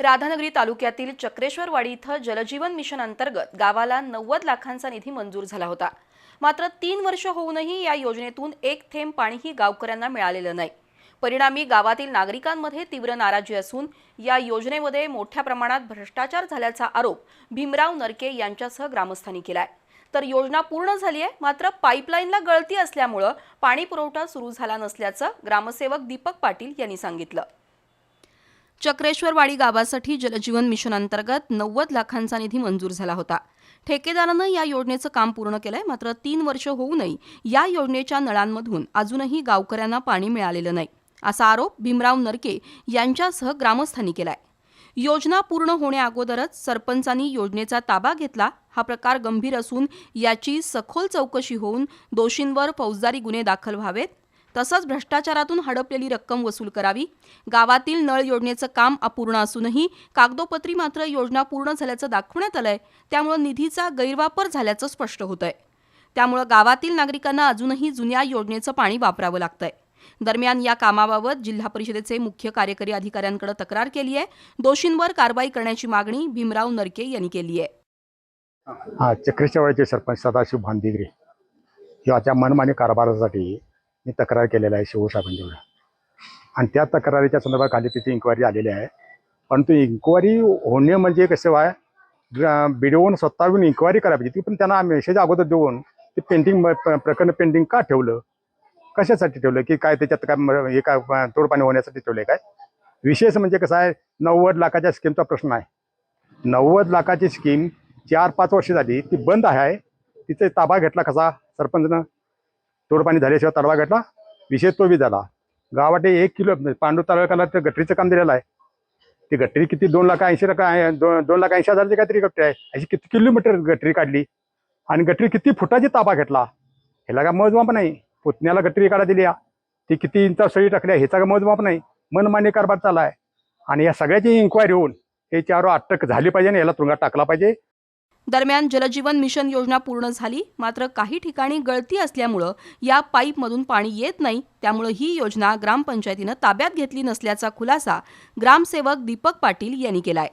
राधानगरी तालुक्यातील चक्रेश्वरवाडी इथं जलजीवन मिशन अंतर्गत गावाला नव्वद लाखांचा निधी मंजूर झाला होता. मात्र तीन वर्ष होऊनही या योजनेतून एक थेंब पाणीही गावकऱ्यांना मिळालेलं नाही. परिणामी गावातील नागरिकांमध्ये तीव्र नाराजी असून या योजनेमध्ये मोठ्या प्रमाणात भ्रष्टाचार झाल्याचा आरोप भीमराव नरके यांच्यासह ग्रामस्थांनी केलाय. तर योजना पूर्ण झाली आहे मात्र पाईपलाईनला गळती असल्यामुळं पाणी पुरवठा सुरू झाला नसल्याचं ग्रामसेवक दीपक पाटील यांनी सांगितलं. चक्रेश्वरवाडी गावासाठी जलजीवन मिशन अंतर्गत नव्वद लाखांचा निधी मंजूर झाला होता. ठेकेदारानं या योजनेचं काम पूर्ण केलंय मात्र तीन वर्ष होऊनही या योजनेच्या नळांमधून अजूनही गावकऱ्यांना पाणी मिळालेलं नाही असा आरोप भीमराव नरके यांच्यासह ग्रामस्थांनी केलाय. योजना पूर्ण होण्याअगोदरच सरपंचांनी योजनेचा ताबा घेतला. हा प्रकार गंभीर असून याची सखोल चौकशी होऊन दोषींवर फौजदारी गुन्हे दाखल व्हावेत. तसंच भ्रष्टाचारातून हडपलेली रक्कम वसूल करावी. गावातील नळ योजनेचं काम अपूर्ण असूनही कागदोपत्री मात्र योजना पूर्ण झाल्याचं दाखवण्यात आलंय. त्यामुळे निधीचा गैरवापर झाल्याचं स्पष्ट होतंय. त्यामुळं गावातील नागरिकांना अजूनही जुन्या योजनेचं पाणी वापरावं लागतंय. दरम्यान या कामाबाबत जिल्हा परिषदेचे मुख्य कार्यकारी अधिकाऱ्यांकडे तक्रार केली आहे दोषींवर कारवाई करण्याची मागणी भीमराव नरके यांनी केली आहे हा चक्रेश्वरचे सरपंच सदाशिव भांदिगरे याच्या मनमानी कारभारासाठी मी तक्रार केलेला आहे शिवसाहेबांच्यावर आणि त्या तक्रारीच्या संदर्भात खाली तिची इन्क्वायरी आलेली आहे. परंतु इन्क्वायरी होणे म्हणजे कसं आहे? बिडवून स्वतः येऊन इन्क्वायरी करायला पाहिजे ती पण त्यांना मेसेज अगोदर देऊन ते पेंटिंग प्रकरण पेंटिंग का ठेवलं? कशासाठी ठेवलं? की काय त्याच्यात काय म- हे काय तोडपाणी होण्यासाठी ठेवलं काय? विशेष म्हणजे कसं आहे? नव्वद लाखाच्या स्कीमचा प्रश्न आहे. नव्वद लाखाची स्कीम चार पाच वर्ष झाली ती बंद आहे. तिथे ताबा घेतला कसा? सरपंचनं तोडपाणी झाल्याशिवाय ताबा घेतला. विषय तो बी झाला. गावात एक किलो पांडू तालुक्याला तर गटरीचं काम दिलेलं आहे. ती गटरी किती? दोन लाख ऐंशी लाख दोन दोन लाख ऐंशी हजारची काहीतरी गटरी आहे. अशी किती किलोमीटर गटरी काढली? आणि गटरी किती फुटाची ताबा घेतला? ह्याला काय मोजमाप नाही. पुतण्याला गटरी काढा दिली ती किती इंचा सळी टाकल्या? ह्याचा काय मोजमाप नाही. मनमान्य कारभार चालला आहे आणि या सगळ्याची इन्क्वायरी होऊन याच्यावर अटक झाली पाहिजे आणि याला तुरुंगात टाकला पाहिजे. दरम्यान जलजीवन मिशन योजना पूर्ण झाली मात्र काही ठिकाणी गळती असल्यामुळं या पाईपमधून पाणी येत नाही. त्यामुळं ही योजना ग्रामपंचायतीनं ताब्यात घेतली नसल्याचा खुलासा ग्रामसेवक दीपक पाटील यांनी केलाय.